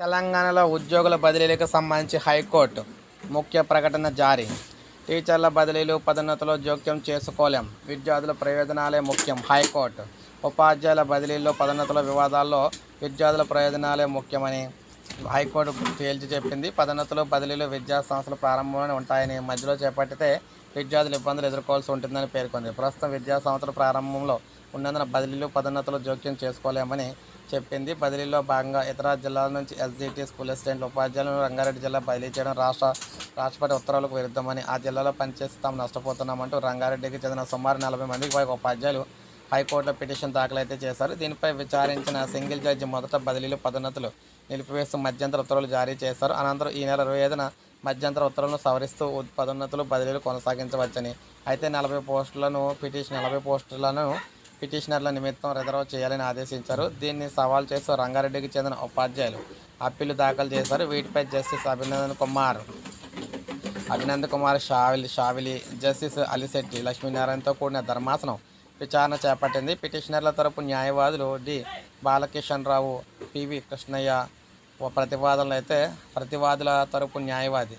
తెలంగాణలో ఉద్యోగుల బదిలీలకు సంబంధించి హైకోర్టు ముఖ్య ప్రకటన జారీ. టీచర్ల బదిలీలు పదోన్నతులు జోక్యం చేసుకోలేం. విద్యార్థుల ప్రయోజనాలే ముఖ్యం హైకోర్టు. ఉపాధ్యాయుల బదిలీల్లో పదోన్నతుల వివాదాల్లో విద్యార్థుల ప్రయోజనాలే ముఖ్యమని హైకోర్టు తేల్చి చెప్పింది. పదోన్నతులు బదిలీలు విద్యా సంస్థలు ప్రారంభంలోనే ఉంటాయని మధ్యలో చేపట్టితే విద్యార్థులు ఇబ్బందులు ఎదుర్కోవాల్సి ఉంటుందని పేర్కొంది. ప్రస్తుతం విద్యా సంస్థల ప్రారంభంలో ఉన్నందున బదిలీలు పదోన్నతులు జోక్యం చేసుకోలేమని చెప్పింది. బదిలీలో భాగంగా ఇతర జిల్లాల నుంచి ఎస్జిటి స్కూల్ అసిస్టెంట్లు ఉపాధ్యాయులను రంగారెడ్డి జిల్లా బదిలీ చేయడం రాష్ట్ర రాష్ట్రపతి ఉత్తర్వులకు విరుద్ధమని ఆ జిల్లాలో పనిచేసి తాము నష్టపోతున్నామంటూ రంగారెడ్డికి చెందిన సుమారు నలభై మందికి పైగా ఉపాధ్యాయులు హైకోర్టులో పిటిషన్ దాఖలైతే చేశారు. దీనిపై విచారించిన సింగిల్ జడ్జి మొదట బదిలీలు పదోన్నతులు నిలిపివేస్తూ మధ్యంతర ఉత్తర్వులు జారీ చేశారు. అనంతరం ఈ నెల ఇరవై ఐదున మధ్యంతర ఉత్తర్వులను సవరిస్తూ పదోన్నతులు బదిలీలు కొనసాగించవచ్చని. అయితే నలభై పోస్టులను పిటిషన్ నలభై పోస్టులను పిటిషనర్ల నిమిత్తం రిజర్వ్ చేయాలని ఆదేశించారు. దీన్ని సవాల్ చేస్తూ రంగారెడ్డికి చెందిన ఉపాధ్యాయులు అప్పీలు దాఖలు చేశారు. వీటిపై జస్టిస్ అభినందన్ కుమార్ అభినందన్ కుమార్ షావిలి షావిలి జస్టిస్ అలిశెట్టి లక్ష్మీనారాయణతో కూడిన ధర్మాసనం విచారణ చేపట్టింది. పిటిషనర్ల తరపు న్యాయవాదులు డి. బాలకిషన్ రావు పివి కృష్ణయ్య ప్రతివాదనలు అయితే ప్రతివాదుల తరపు న్యాయవాది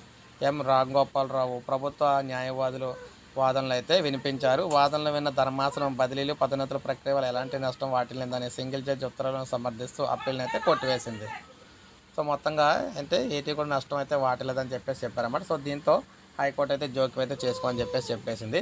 ఎం. రాంగోపాలరావు ప్రభుత్వ న్యాయవాదులు వాదనలు అయితే వినిపించారు. వాదనలు విన్న ధర్మాసనం బదిలీలు పదోన్నతుల ప్రక్రియ వల్ల ఎలాంటి నష్టం వాటిల్లిందని సింగిల్ జడ్జి ఉత్తర్వులను సమర్థిస్తూ అప్పీల్ని అయితే కొట్టివేసింది. సో మొత్తంగా అంటే ఏటీ కూడా నష్టం అయితే వాటిలేదని చెప్పేసి చెప్పారన్నమాట. సో దీంతో హైకోర్టు అయితే జోక్యం అయితే చేసుకోమని చెప్పేసి చెప్పేసింది.